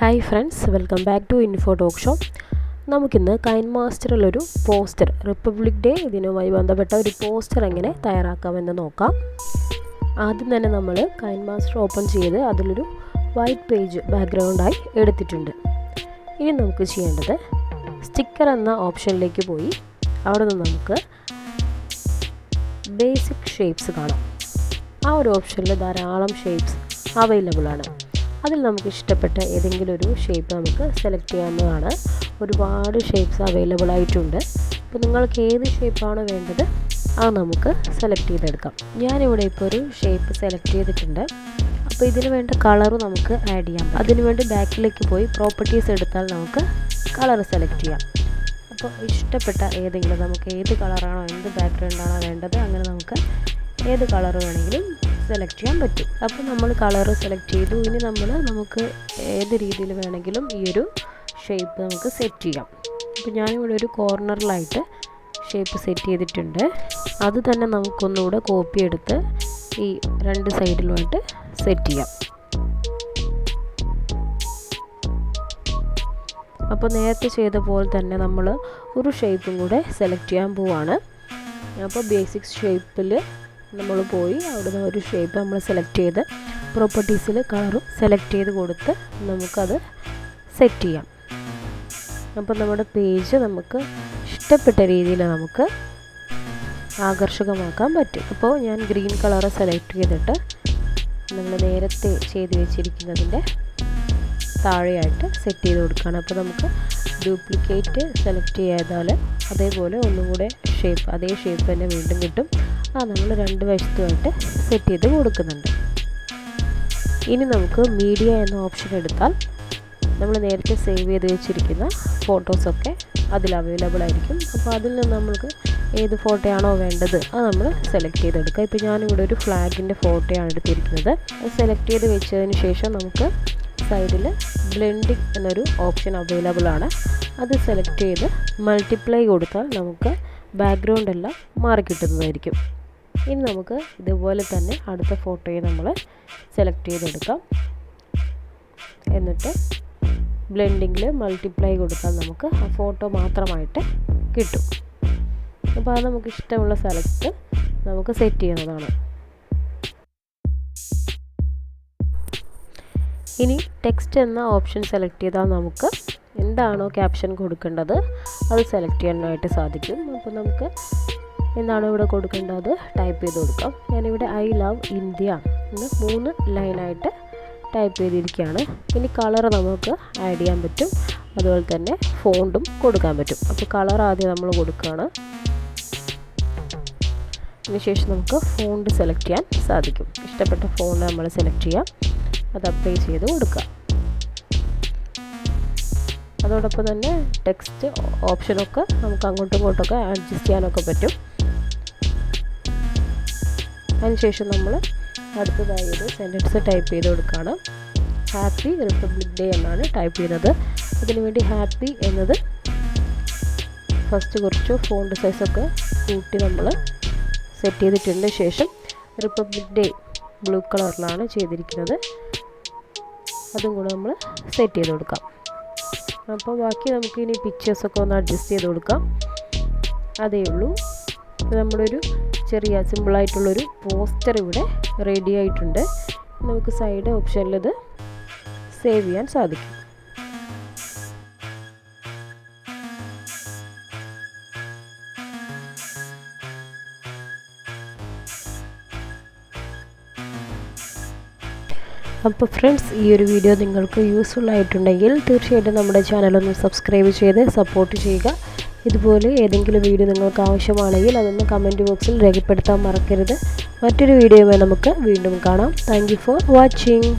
Hi friends welcome back to info talk show നമുക്കിന്ന് കൈൻ മാസ്റ്ററിലൊരു പോസ്റ്റർ റിപ്പബ്ലിക് ഡേ ഇതിനുമായി ബന്ധപ്പെട്ട ഒരു പോസ്റ്റർ എങ്ങനെ തയ്യാറാക്കാമെന്ന് നോക്കാം. ആദ്യം തന്നെ നമ്മൾ കൈൻ മാസ്റ്റർ ഓപ്പൺ ചെയ്ത് അതിലൊരു വൈറ്റ് പേജ് ബാക്ക്ഗ്രൗണ്ടായി എടുത്തിട്ടുണ്ട്. ഇനി നമുക്ക് ചെയ്യേണ്ടത് സ്റ്റിക്കർ എന്ന ഓപ്ഷനിലേക്ക് പോയി. അവിടെ നിന്ന് നമുക്ക് ബേസിക് ഷേപ്സ് കാണാം. ആ ഒരു ഓപ്ഷനിൽ ധാരാളം ഷേപ്സ് അവൈലബിൾ ആണ്. അതിൽ നമുക്ക് ഇഷ്ടപ്പെട്ട ഏതെങ്കിലും ഒരു ഷേപ്പ് നമുക്ക് സെലക്ട് ചെയ്യാവുന്നതാണ്. ഒരുപാട് ഷേപ്പ്സ് അവൈലബിൾ ആയിട്ടുണ്ട്. അപ്പോൾ നിങ്ങൾക്ക് ഏത് ഷേപ്പാണ് വേണ്ടത് അത് നമുക്ക് സെലക്ട് ചെയ്തെടുക്കാം. ഞാനിവിടെ ഇപ്പോൾ ഒരു ഷേപ്പ് സെലക്ട് ചെയ്തിട്ടുണ്ട്. അപ്പോൾ ഇതിന് വേണ്ട കളർ നമുക്ക് ആഡ് ചെയ്യാം. അതിനു വേണ്ടി ബാക്കിലേക്ക് പോയി പ്രോപ്പർട്ടീസ് എടുത്താൽ നമുക്ക് കളർ സെലക്ട് ചെയ്യാം. അപ്പോൾ ഇഷ്ടപ്പെട്ട ഏതെങ്കിലും നമുക്ക് ഏത് കളറാണോ എന്ത് ബാക്ക്ഗ്രൗണ്ടാണോ വേണ്ടത് അങ്ങനെ നമുക്ക് ഏത് കളർ വേണമെങ്കിലും സെലക്ട് ചെയ്യാൻ പറ്റും. അപ്പോൾ നമ്മൾ കളർ സെലക്ട് ചെയ്തു. ഇനി നമ്മൾ നമുക്ക് ഏത് രീതിയിൽ വേണമെങ്കിലും ഈ ഒരു ഷേപ്പ് നമുക്ക് സെറ്റ് ചെയ്യാം. അപ്പോൾ ഞാനിവിടെ ഒരു കോർണറിലായിട്ട് ഷേപ്പ് സെറ്റ് ചെയ്തിട്ടുണ്ട്. അത് തന്നെ നമുക്കൊന്നുകൂടെ കോപ്പി എടുത്ത് ഈ രണ്ട് സൈഡിലുമായിട്ട് സെറ്റ് ചെയ്യാം. അപ്പോൾ നേരത്തെ ചെയ്ത പോലെ തന്നെ നമ്മൾ ഒരു ഷേപ്പും കൂടെ സെലക്ട് ചെയ്യാൻ പോവാണ്. അപ്പോൾ ബേസിക് ഷേപ്പിൽ നമ്മൾ പോയി അവിടുന്ന് ഒരു ഷേപ്പ് നമ്മൾ സെലക്ട് ചെയ്ത് പ്രോപ്പർട്ടീസിൽ കളറും സെലക്ട് ചെയ്ത് കൊടുത്ത് നമുക്കത് സെറ്റ് ചെയ്യാം. അപ്പോൾ നമ്മുടെ പേജ് നമുക്ക് ഇഷ്ടപ്പെട്ട രീതിയിൽ നമുക്ക് ആകർഷകമാക്കാൻ പറ്റും. അപ്പോൾ ഞാൻ ഗ്രീൻ കളർ സെലക്ട് ചെയ്തിട്ട് നമ്മൾ നേരത്തെ ചെയ്ത് വെച്ചിരിക്കുന്നതിന്റെ താഴെയായിട്ട് സെറ്റ് ചെയ്ത് കൊടുക്കുകയാണ്. അപ്പോൾ നമുക്ക് ഡ്യൂപ്ലിക്കേറ്റ് സെലക്ട് ചെയ്താൽ അതേപോലെ ഒന്നുകൂടെ ഷേപ്പ് അതേ ഷേപ്പ് തന്നെ വീണ്ടും കിട്ടും. ആ നമ്മൾ രണ്ട് വശത്തുമായിട്ട് സെറ്റ് ചെയ്ത് കൊടുക്കുന്നുണ്ട്. ഇനി നമുക്ക് മീഡിയ എന്ന ഓപ്ഷൻ എടുത്താൽ നമ്മൾ നേരത്തെ സേവ് ചെയ്ത് വെച്ചിരിക്കുന്ന ഫോട്ടോസൊക്കെ അതിൽ അവൈലബിൾ ആയിരിക്കും. അപ്പോൾ അതിൽ നിന്ന് നമുക്ക് ഏത് ഫോട്ടോയാണോ വേണ്ടത് അത് നമ്മൾ സെലക്ട് ചെയ്തെടുക്കുക ഇപ്പോൾ ഞാനിവിടെ ഒരു ഫ്ലാഗിന്റെ ഫോട്ടോയാണ് എടുത്തിരിക്കുന്നത്. അത് സെലക്ട് ചെയ്ത് വെച്ചതിന് ശേഷം നമുക്ക് സൈഡിൽ ബ്ലെൻഡിങ് എന്നൊരു ഓപ്ഷൻ അവൈലബിൾ ആണ്. അത് സെലക്ട് ചെയ്ത് മൾട്ടിപ്ലൈ കൊടുത്താൽ നമുക്ക് ബാക്ക്ഗ്രൗണ്ട് എല്ലാം മാറി കിട്ടുന്നതായിരിക്കും ഇനി നമുക്ക് ഇതുപോലെ തന്നെ അടുത്ത ഫോട്ടോയെ നമ്മൾ സെലക്ട് ചെയ്തെടുക്കാം. എന്നിട്ട് ബ്ലെൻഡിങ്ങിൽ മൾട്ടിപ്ലൈ കൊടുത്താൽ നമുക്ക് ആ ഫോട്ടോ മാത്രമായിട്ട് കിട്ടും. അപ്പോൾ അത് നമുക്ക് ഇഷ്ടമുള്ള സ്ഥലത്ത് നമുക്ക് സെറ്റ് ചെയ്യുന്നതാണ്. ഇനി ടെക്സ്റ്റ് എന്ന ഓപ്ഷൻ സെലക്ട് ചെയ്താൽ നമുക്ക് എന്താണോ ക്യാപ്ഷൻ കൊടുക്കേണ്ടത് അത് സെലക്ട് ചെയ്യാനായിട്ട് സാധിക്കും. അപ്പോൾ നമുക്ക് എന്താണോ ഇവിടെ കൊടുക്കേണ്ടത്. ടൈപ്പ് ചെയ്ത് കൊടുക്കാം. ഞാനിവിടെ ഐ ലവ് ഇന്ത്യ എന്ന് മൂന്ന് ലൈനായിട്ട് ടൈപ്പ് ചെയ്തിരിക്കുകയാണ്. ഇനി കളർ നമുക്ക് ആഡ് ചെയ്യാൻ പറ്റും. അതുപോലെ തന്നെ ഫോണ്ടും കൊടുക്കാൻ പറ്റും. അപ്പോൾ കളർ ആദ്യം നമ്മൾ കൊടുക്കുകയാണ്. അതിനുശേഷം നമുക്ക് ഫോണ്ട് സെലക്ട് ചെയ്യാൻ സാധിക്കും. ഇഷ്ടപ്പെട്ട ഫോണ്ട് നമ്മൾ സെലക്ട് ചെയ്യാം. അത് അപ്ലൈ ചെയ്ത് കൊടുക്കുക. അതോടൊപ്പം തന്നെ ടെക്സ്റ്റ് ഓപ്ഷനൊക്കെ നമുക്ക് അങ്ങോട്ടും ഇങ്ങോട്ടൊക്കെ അഡ്ജസ്റ്റ് ചെയ്യാനൊക്കെ പറ്റും. അതിനുശേഷം നമ്മൾ അടുത്തതായി ഒരു സെന്റൻസ് ടൈപ്പ് ചെയ്ത് കൊടുക്കുകയാണ്. ഹാപ്പി റിപ്പബ്ലിക് ഡേ എന്നാണ് ടൈപ്പ് ചെയ്യുന്നത്. അതിനുവേണ്ടി ഹാപ്പി എന്നത് ഫസ്റ്റ് കുറച്ച് ഫോണ്ട് സൈസൊക്കെ കൂട്ടി നമ്മൾ സെറ്റ് ചെയ്തിട്ടുണ്ട്. ശേഷം റിപ്പബ്ലിക് ഡേ ബ്ലൂ കളറിലാണ് ചെയ്തിരിക്കുന്നത്. അതും കൂടെ നമ്മൾ സെറ്റ് ചെയ്ത് കൊടുക്കാം. അപ്പോൾ ബാക്കി നമുക്ക് ഇനി പിക്ചേഴ്സൊക്കെ ഒന്ന് അഡ്ജസ്റ്റ് ചെയ്ത് കൊടുക്കാം. അതേ ഉള്ളൂ. നമ്മളൊരു ചെറിയ സിമ്പിളായിട്ടുള്ളൊരു പോസ്റ്റർ ഇവിടെ റെഡി ആയിട്ടുണ്ട്. നമുക്ക് സൈഡ് ഓപ്ഷനിൽ ഇത് സേവ് ചെയ്യാൻ സാധിക്കും. അപ്പോൾ ഫ്രണ്ട്സ് ഈ ഒരു വീഡിയോ നിങ്ങൾക്ക് യൂസ്ഫുൾ ആയിട്ടുണ്ടെങ്കിൽ തീർച്ചയായിട്ടും നമ്മുടെ ചാനലൊന്ന് സബ്സ്ക്രൈബ് ചെയ്ത് സപ്പോർട്ട് ചെയ്യുക. ഇതുപോലെ ഏതെങ്കിലും വീഡിയോ നിങ്ങൾക്ക് ആവശ്യമാണെങ്കിൽ അതൊന്ന് കമന്റ് ബോക്സിൽ രേഖപ്പെടുത്താൻ മറക്കരുത്. മറ്റൊരു വീഡിയോയുമായി നമുക്ക് വീണ്ടും കാണാം. Thank for watching